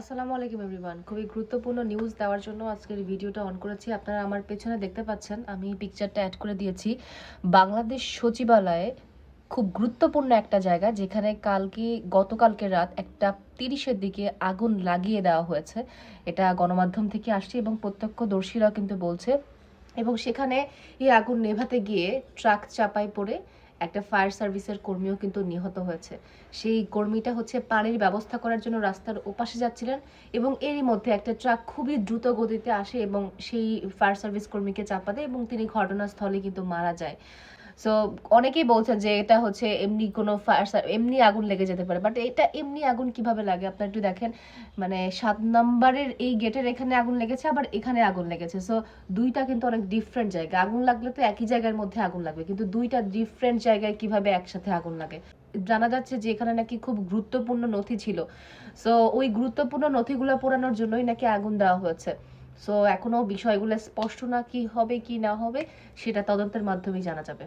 আসসালামু আলাইকুম এভরিওয়ান খুবই গুরুত্বপূর্ণ নিউজ দেওয়ার জন্য আজকের ভিডিওটা অন করেছি। আপনারা আমার পেছনে দেখতে পাচ্ছেন, আমি পিকচারটা অ্যাড করে দিয়েছি। বাংলাদেশ সচিবালয়ে খুব গুরুত্বপূর্ণ একটা জায়গা, যেখানে কালকে গতকালকে রাত একটা তিরিশের দিকে আগুন লাগিয়ে দেওয়া হয়েছে। এটা গণমাধ্যম থেকে আসছে এবং প্রত্যক্ষদর্শীরাও কিন্তু বলছে। এবং সেখানে এই আগুন নেভাতে গিয়ে ট্রাক চাপায় পড়ে একটা ফায়ার সার্ভিসের কর্মীও কিন্তু নিহত হয়েছে। সেই কর্মীটা হচ্ছে পানির ব্যবস্থা করার জন্য রাস্তার ওপাশে যাচ্ছিলেন এবং এরই মধ্যে একটা ট্রাক খুবই দ্রুত গতিতে আসে এবং সেই ফায়ার সার্ভিস কর্মীকে চাপা দেয় এবং তিনি ঘটনাস্থলে কিন্তু মারা যায়। সো অনেকেই বলছেন যে এটা হচ্ছে এমনি কোনো ফায়ার এমনি আগুন লেগে যেতে পারে। বাট এটা এমনি আগুন কীভাবে লাগে? আপনারা একটু দেখেন মানে সাত নাম্বারের এই গেটের এখানে আগুন লেগেছে, আবার এখানে আগুন লেগেছে। সো দুইটা কিন্তু অনেক ডিফারেন্ট জায়গা। আগুন লাগলে তো একই জায়গার মধ্যে আগুন লাগবে, কিন্তু দুইটা ডিফারেন্ট জায়গায় কীভাবে একসাথে আগুন লাগে? জানা যাচ্ছে যে এখানে নাকি খুব গুরুত্বপূর্ণ নথি ছিল। সো ওই গুরুত্বপূর্ণ নথিগুলো পোড়ানোর জন্যই নাকি আগুন দেওয়া হয়েছে। সো এখনও বিষয়গুলো স্পষ্ট না কি হবে, কি না হবে, সেটা তদন্তের মাধ্যমেই জানা যাবে।